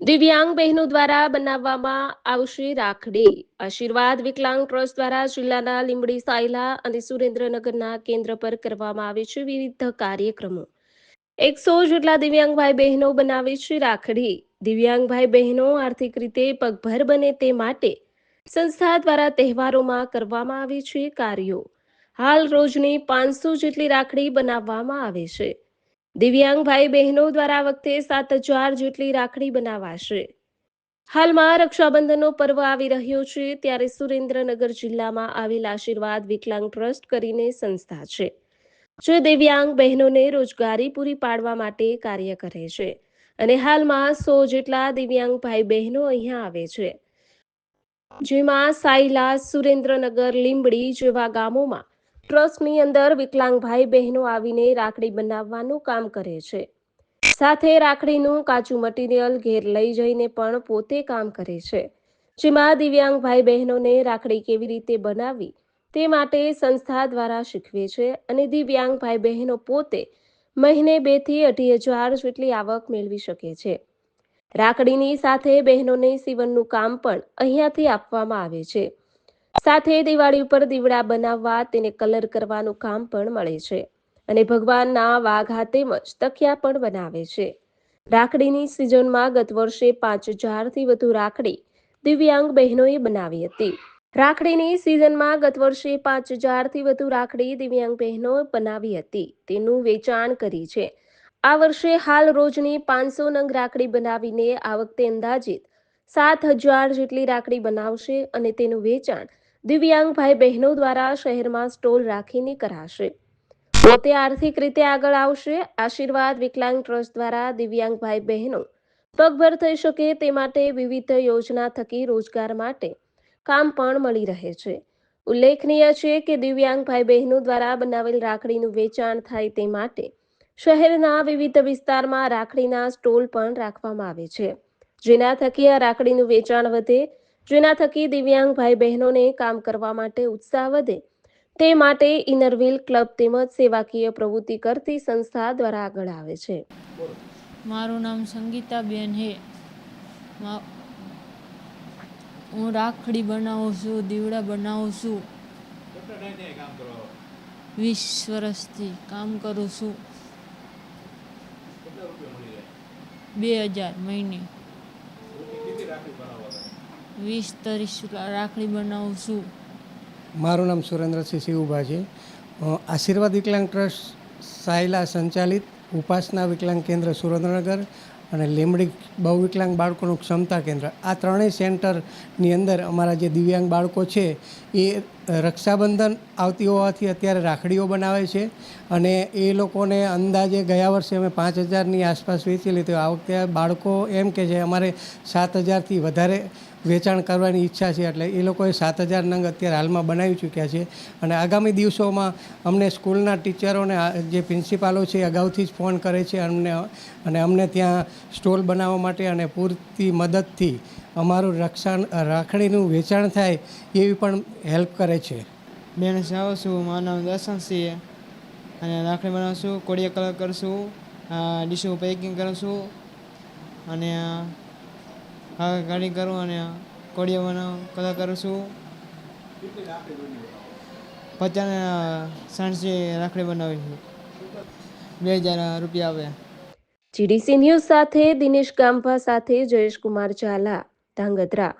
દિવ્યાંગ બહેનો દ્વારા બનાવવામાં આવશે રાખડી. આશીર્વાદ વિકલાંગ ટ્રસ્ટ દ્વારા જિલ્લાના લીંબડી, સાયલા અને સુરેન્દ્રનગરના કેન્દ્ર પર કરવામાં આવે છે વિવિધ કાર્યક્રમો. એકસો જેટલા દિવ્યાંગ ભાઈ બહેનો બનાવે છે રાખડી. દિવ્યાંગ ભાઈ બહેનો આર્થિક રીતે પગભર બને તે માટે સંસ્થા દ્વારા તહેવારોમાં કરવામાં આવે છે કાર્યો. હાલ રોજની પાંચસો જેટલી રાખડી બનાવવામાં આવે છે. દિવ્યાંગ ભાઈ બહેનો દ્વારા વખતે સાત હજાર જેટલી રાખડી બનાવાશે. હાલમાં રક્ષાબંધનનો પર્વ આવી રહ્યો છે, ત્યારે સુરેન્દ્રનગર જિલ્લામાં આવેલ આશીર્વાદ વિકલાંગ ટ્રસ્ટ કરીને સંસ્થા છે, જે દિવ્યાંગ બહેનોને રોજગારી પૂરી પાડવા માટે કાર્ય કરે છે. અને હાલમાં સો જેટલા દિવ્યાંગ ભાઈ બહેનો અહીંયા આવે છે. જેમાં સાયલા, સુરેન્દ્રનગર, લીંબડી જેવા ગામોમાં ટ્રસ્ટની અંદર વિકલાંગ ભાઈ બહેનો આવીને રાખડી બનાવવાનું કામ કરે છે. સાથે રાખડીનું કાચું મટીરિયલ ઘેર લઈ જઈને પણ પોતે કામ કરે છે. જેમાં દિવ્યાંગ ભાઈ બહેનોને રાખડી કેવી રીતે બનાવવી તે માટે સંસ્થા દ્વારા શીખવે છે અને દિવ્યાંગ ભાઈ બહેનો પોતે મહિને બેથી અઢી હજાર જેટલી આવક મેળવી શકે છે. રાખડીની સાથે બહેનોને સીવનનું કામ પણ અહીંયાથી આપવામાં આવે છે. સાથે દિવાળી ઉપર દીવડા બનાવવા તેને કલર કરવાનું કામ પણ મળે છે. અને ભગવાનના વાઘા તેમજ તકિયા પણ બનાવે છે. રાખડીની સિઝનમાં ગત વર્ષે પાંચ હજારથી વધુ રાખડી દિવ્યાંગ બહેનોએ બનાવી હતી. રાખડીની સિઝનમાં ગત વર્ષે પાંચ હજારથી વધુ રાખડી દિવ્યાંગ બહેનો બનાવી હતી. તેનું વેચાણ કરી છે. આ વર્ષે હાલ રોજની પાંચસો નંગ રાખડી બનાવીને આ વખતે અંદાજિત સાત હજાર જેટલી રાખડી બનાવશે અને તેનું વેચાણ દિવ્યાંગ ભાઈ બહેનો દ્વારા શહેરમાં સ્ટોલ રાખીને કરાશે. પોતે આર્થિક રીતે આગળ આવશે. આશીર્વાદ વિકલાંગ ટ્રસ્ટ દ્વારા દિવ્યાંગ ભાઈ બહેનો પગભર થઈ શકે તે માટે વિવિધ યોજના થકી રોજગાર માટે કામ પણ મળી રહે છે. ઉલ્લેખનીય છે કે દિવ્યાંગ ભાઈ બહેનો દ્વારા બનાવેલ રાખડીનું વેચાણ થાય તે માટે શહેરના વિવિધ વિસ્તારમાં રાખડીના સ્ટોલ પણ રાખવામાં આવે છે. જેના થકી આ રાખડીનું વેચાણ વધે જેના થકી દિવ્યાંગ ભાઈ બહેનોને કામ કરવા માટે ઉત્સાહ વધે. તે માટે ઇનરવિલ ક્લબ તેમજ સેવાકીય પ્રવૃત્તિ કરતી સંસ્થા દ્વારા આગળ આવે છે. મારું નામ સંગીતાબેન હે. હું રાખડી બનાવું છું, દીવડા બનાવું છું. વીસ વર્ષથી કામ કરું છું. બે હજાર મહિને. વીસ ત્રીસ રાખડી બનાવું છું. મારું નામ સુરેન્દ્રસિંહ શિવભા છે. આશીર્વાદ વિકલાંગ ટ્રસ્ટ સાયલા સંચાલિત ઉપાસના વિકલાંગ કેન્દ્ર સુરેન્દ્રનગર અને લીમડી બહુ વિકલાંગ બાળકોનું ક્ષમતા કેન્દ્ર. આ ત્રણેય સેન્ટરની અંદર અમારા જે દિવ્યાંગ બાળકો છે, એ રક્ષાબંધન આવતી હોવાથી અત્યારે રાખડીઓ બનાવે છે અને એ લોકોને અંદાજે ગયા વર્ષે અમે પાંચ હજારની આસપાસ વેચી લીધી આ વખતે બાળકો એમ કે છે, અમારે સાત હજારથી વધારે વેચાણ કરવાની ઈચ્છા છે એટલે એ લોકોએ સાત હજાર નંગ અત્યારે હાલમાં બનાવી ચૂક્યા છે. અને આગામી દિવસોમાં અમને સ્કૂલના ટીચરોને જે પ્રિન્સિપાલો છે અગાઉથી જ ફોન કરે છે અમને, અને અમને ત્યાં સ્ટોલ બનાવવા માટે અને પૂરતી મદદથી અમારું રક્ષણ, રાખડીનું વેચાણ થાય એવી પણ હેલ્પ કરે છે. બેન આવું છું. મારું નામ દર્શન અને રાખડી બનાવું કોડિયા કલર કરશું ડીશું પેકિંગ કરું અને હા, ગાડી કરું અને કોડિયા બનાવ કલર કરું છું. પચાસ સાઠસી રાખડી બનાવી છું. બે હજાર રૂપિયા આવે. જીડીસી ન્યૂઝ સાથે દિનેશ ગામભા સાથે જયેશ કુમાર ઝાલા, ધાંગધ્રા.